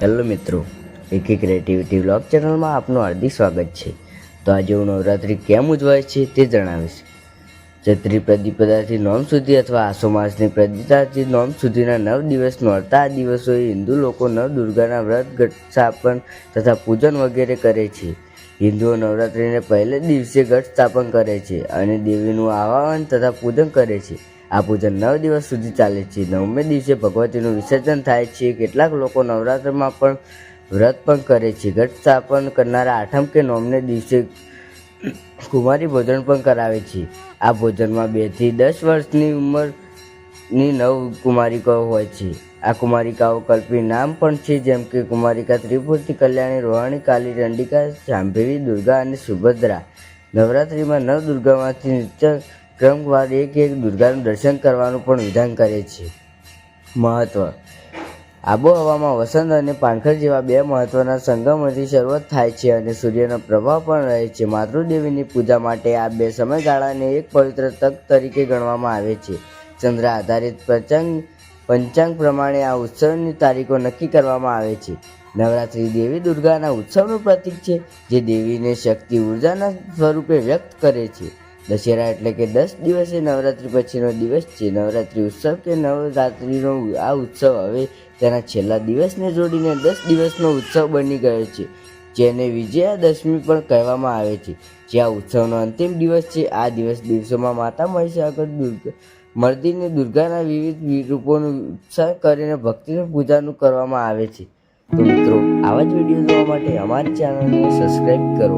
Hello મિત્રો, એક creativity vlog ચેનલમાં આપનું હાર્દિક સ્વાગત છે. તો આજે હું નવરાત્રિ કેમ ઉજવાય છે તે જણાવીશ. ચૈત્રી પ્રતિપદાથી નોમ સુધી અથવા આસો માસની પ્રતિપદાથી નોમ સુધીના નવ દિવસ નોરતા આ દિવસોએ હિન્દુ લોકો નવ દુર્ગાના વ્રત ઘટ સ્થાપન તથા પૂજન વગેરે કરે છે. હિન્દુઓ નવરાત્રિને પહેલે દિવસે ઘટ સ્થાપન કરે છે અને દેવીનું આવાહન તથા પૂજન કરે છે. આ પૂજન નવ દિવસ સુધી ચાલે છે. નવમે દિવસે ભગવતીનું વિસર્જન થાય છે. કેટલાક લોકો નવરાત્રમાં પણ વ્રત પણ કરે છે. ઘટ સ્થાપન કરનારા આઠમ કે નવમને દિવસે કુમારી ભોજન પણ કરાવે છે. આ ભોજનમાં બેથી દસ વર્ષની ઉંમરની નવ કુમારિકાઓ હોય છે. આ કુમારિકાઓ કલ્પી નામ પણ છે, જેમ કે કુમારિકા ત્રિપુરતી કલ્યાણી, રોહાણી, કાલી ચંડિકા જાંભેરી, દુર્ગા અને સુભદ્રા. નવરાત્રિમાં નવ દુર્ગામાંથી નિત્ય ક્રમવાર એક એક દુર્ગાનું દર્શન કરવાનું પણ વિધાન કરે છે. મહત્વ. આબોહવામાં વસંત અને પાનખર જેવા બે મહત્વના સંગમથી શરૂઆત થાય છે અને સૂર્યનો પ્રભાવ પણ રહે છે. માતૃદેવીની પૂજા માટે આ બે સમયગાળાને એક પવિત્ર તક તરીકે ગણવામાં આવે છે. ચંદ્ર આધારિત પંચાંગ પંચાંગ પ્રમાણે આ ઉત્સવની તારીખો નક્કી કરવામાં આવે છે. નવરાત્રિ દેવી દુર્ગાના ઉત્સવનું પ્રતીક છે, જે દેવીને શક્તિ ઉર્જાના સ્વરૂપે વ્યક્ત કરે છે. દશેરા એટલે કે દસ દિવસે નવરાત્રિ પછીનો દિવસ છે. નવરાત્રિ ઉત્સવ કે નવરાત્રિનો આ ઉત્સવ હવે તેના છેલ્લા દિવસને જોડીને દસ દિવસનો ઉત્સવ બની ગયો છે. જેને વિજયાદશમી પણ કહેવામાં આવે છે. જે આ ઉત્સવનો અંતિમ દિવસ છે, આ દિવસ દિવસોમાં માતા મહિષાગર દુર્ગા, મર્દીને દુર્ગાના વિવિધ રૂપોનું ઉત્સાહ કરીને ભક્તિનું પૂજાનું કરવામાં આવે છે. તો મિત્રો, આવા જ વીડિયો જોવા માટે અમારી ચેનલને સબસ્ક્રાઈબ કરો.